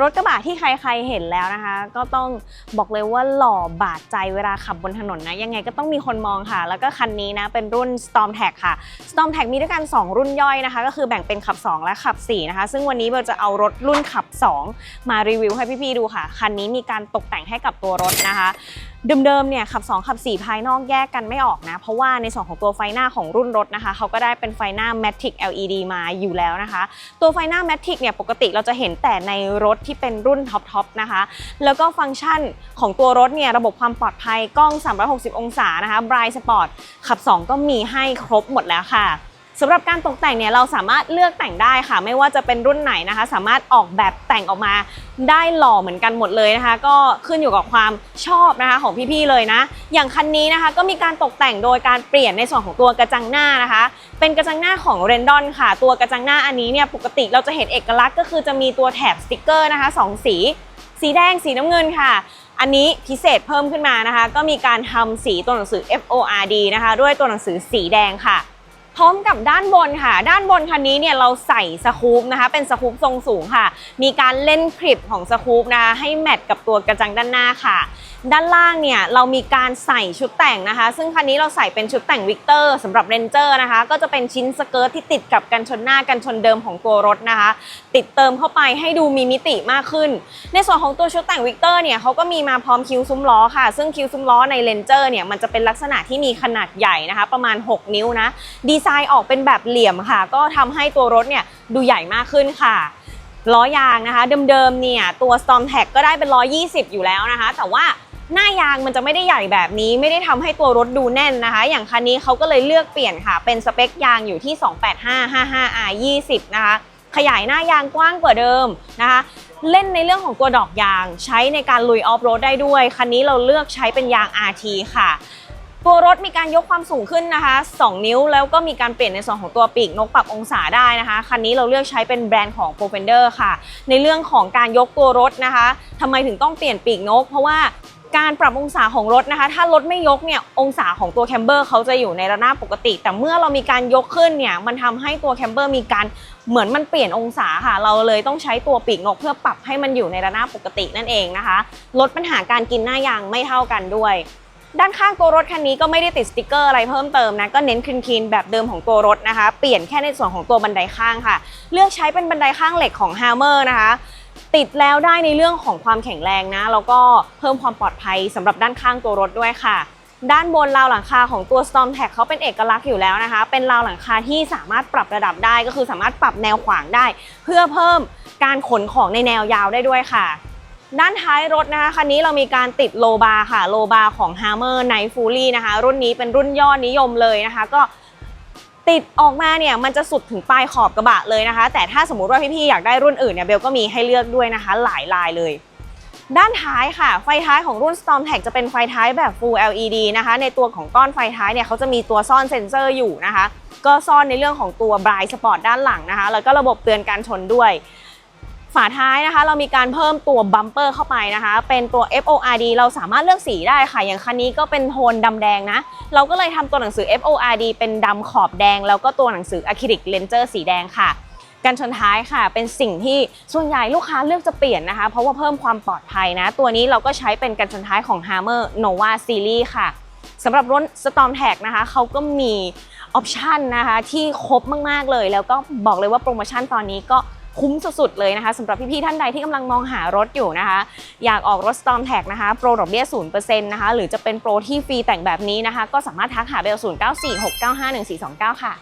รถกระบะที่ใครๆเห็นแล้วนะคะ ก็ต้องบอกเลยว่าหล่อบาดใจเวลาขับบนถนนนะ ยังไงก็ต้องมีคนมองค่ะ แล้วก็คันนี้นะเป็นรุ่น Storm Tag ค่ะ Storm Tag มีด้วยกัน 2 รุ่นย่อยนะคะ ก็คือแบ่งเป็นขับ 2 และขับ 4 นะคะ ซึ่งวันนี้เราจะเอารถรุ่นขับ 2 มารีวิวให้พี่ๆดูค่ะ คันนี้มีการตกแต่งให้กับตัวรถนะคะเดิมๆเนี่ยขับ 2 ขับ 4 ภายนอกแยกกันไม่ออกนะ เพราะว่าในส่วนของตัวไฟหน้าของรุ่นรถนะคะเขาก็ได้เป็นไฟหน้า Matic LED มาอยู่แล้วนะคะ ตัวไฟหน้า Matic เนี่ยปกติเราจะเห็นแต่ในรถที่เป็นรุ่นท็อปๆนะคะ แล้วก็ฟังก์ชันของตัวรถเนี่ยระบบความปลอดภัยกล้อง 360 องศานะคะ Bright Sport ขับ 2 ก็มีให้ครบหมดแล้วค่ะ สำหรับการตกแต่งเนี่ยเราสามารถเลือกแต่งได้ค่ะ ไม่ว่าจะเป็นรุ่นไหนนะคะ สามารถออกแบบแต่งออกมาได้หล่อเหมือนกันหมดเลยนะคะ ก็ขึ้นอยู่กับความชอบนะคะของพี่ๆเลยนะ อย่างคันนี้นะคะก็มีการตกแต่งโดยการเปลี่ยนในส่วนของตัวกระจังหน้านะคะ เป็นกระจังหน้าของเรนดอนค่ะ ตัวกระจังหน้าอันนี้เนี่ยปกติเราจะเห็นเอกลักษณ์ก็คือจะมีตัวแถบสติกเกอร์นะคะสองสีสีแดงสีน้ำเงินค่ะ อันนี้พิเศษเพิ่มขึ้นมานะคะ ก็มีการทำสีตัวหนังสือ FORD นะคะ ด้วยตัวหนังสือสีแดงค่ะ พร้อมกับด้านบนค่ะ ด้านบนคันนี้เนี่ยเราใส่สคูปนะคะ เป็นสคูปทรงสูงค่ะ มีการเล่นคลิปของสคูปนะคะให้แมทกับตัวกระจังด้านหน้าค่ะ ด้านล่างเนี่ยเรามีการใส่ชุดแต่งนะคะ ซึ่งคันนี้เราใส่เป็นชุดแต่งวิกเตอร์สำหรับเรนเจอร์นะคะ ก็จะเป็นชิ้นสเกิร์ตที่ติดกับกันชนหน้ากันชนเดิมของตัวรถนะคะ ติดเติมเข้าไปให้ดูมีมิติมากขึ้น ในส่วนของตัวชุดแต่งวิกเตอร์เนี่ยเขาก็มีมาพร้อมคิ้วซุ้มล้อค่ะ ซึ่งคิ้วซุ้มล้อในเลนเจอร์เนี่ยมันจะเป็นลักษณะที่มีขนาดใหญ่นะคะ ประมาณ 6 นิ้วนะดีไซน์ออกเป็นแบบเหลี่ยมค่ะ ก็ทำให้ตัวรถเนี่ยดูใหญ่มากขึ้นค่ะล้อยางนะคะ เดิมๆเนี่ยตัว Storm Tag ก็ได้เป็น 120 อยู่แล้วนะคะ แต่ว่าหน้ายางมันจะไม่ได้ใหญ่แบบนี้ ไม่ได้ทำให้ตัวรถดูแน่นนะคะ อย่างคันนี้เขาก็เลยเลือกเปลี่ยนค่ะ เป็นสเปคยางอยู่ที่ 285-55R 20นะคะ ขยายหน้ายางกว้างกว่าเดิมนะคะ เล่นในเรื่องของตัวดอกยาง ใช้ในการลุยออฟโรดได้ด้วย คันนี้เราเลือกใช้เป็นยาง RT ค่ะ ตัวรถมีการยกความสูงขึ้นนะคะ 2 นิ้วแล้วก็มีการเปลี่ยนในส่วนของตัวปีกนกปรับองศาได้นะคะ คันนี้เราเลือกใช้เป็นแบรนด์ของ p r o f e n d e r ค่ะ ในเรื่องของการยกตัวรถนะคะทำไมถึงต้องเปลี่ยนปีกนก เพราะว่าการปรับองศาของรถนะคะ ถ้ารถไม่ยกเนี่ยองศาของตัวแคมเบอร์เขาจะอยู่ในระนาบปกติ แต่เมื่อเรามีการยกขึ้นเนี่ยมันทำให้ตัวแคมเบอร์มีการเหมือนมันเปลี่ยนองศาค่ะ เราเลยต้องใช้ตัวปีกนกเพื่อปรับให้มันอยู่ในระนาบปกตินั่นเองนะคะลดปัญหาการกินหน้ายางไม่เท่ากันด้วย ด้านข้างตัวรถคันนี้ก็ไม่ได้ติดสติกเกอร์อะไรเพิ่มเติมนะก็เน้นคลีนๆแบบเดิมของตัวรถนะคะ เปลี่ยนแค่ในส่วนของตัวบันไดข้างค่ะ เลือกใช้เป็นบันไดข้างเหล็กของ Hammer นะคะ ติดแล้วได้ในเรื่องของความแข็งแรงนะแล้วก็เพิ่มความปลอดภัยสำหรับด้านข้างตัวรถด้วยค่ะด้านบนราวหลังคาของตัว Storm Tag เขาเป็นเอกลักษณ์อยู่แล้วนะคะ เป็นราวหลังคาที่สามารถปรับระดับได้ก็คือสามารถปรับแนวขวางได้ เพื่อเพิ่มการขนของในแนวยาวได้ด้วยค่ะ ด้านท้ายรถนะคะคันนี้เรามีการติดโลบาร์ค่ะ โลบาร์ของ Hammer Night Fury นะคะ รุ่นนี้เป็นรุ่นยอดนิยมเลยนะคะ ก็ติดออกมาเนี่ยมันจะสุดถึงปลายขอบกระบะเลยนะคะ แต่ถ้าสมมติว่าพี่ๆอยากได้รุ่นอื่นเนี่ยเบลก็มีให้เลือกด้วยนะคะ หลายลายเลย ด้านท้ายค่ะ ไฟท้ายของรุ่น Storm Tag จะเป็นไฟท้ายแบบ Full LED นะคะ ในตัวของก้อนไฟท้ายเนี่ยเขาจะมีตัวซ่อนเซ็นเซอร์อยู่นะคะ ก็ซ่อนในเรื่องของตัว Bright Spot ด้านหลังนะคะ แล้วก็ระบบเตือนการชนด้วย ฝาท้ายนะคะ เรามีการเพิ่มตัวบัมเปอร์เข้าไปนะคะ เป็นตัว FORD เราสามารถเลือกสีได้ค่ะ อย่างคันนี้ก็เป็นโทนดำแดงนะ เราก็เลยทำตัวหนังสือ FORD เป็นดำขอบแดง แล้วก็ตัวหนังสืออะคริลิกเลนเจอร์สีแดงค่ะกันชนท้ายค่ะ เป็นสิ่งที่ส่วนใหญ่ลูกค้าเลือกจะเปลี่ยนนะคะ เพราะว่าเพิ่มความปลอดภัยนะ ตัวนี้เราก็ใช้เป็นกันชนท้ายของ Hammer Nova Series ค่ะสำหรับรถ Storm Tag นะคะเขาก็มีออปชันนะคะที่ครบมาก ๆ เลย แล้วก็บอกเลยว่าโปรโมชั่นตอนนี้ก็ คุ้มสุดๆเลยนะคะสำหรับพี่ๆท่านใดที่กำลังมองหารถอยู่นะคะ อยากออกรถ Storm Tag นะคะโปรดอกเบี้ย0%นะคะหรือจะเป็นโปรที่ฟรีแต่งแบบนี้นะคะ ก็สามารถทักหาเบล0946951429 ค่ะ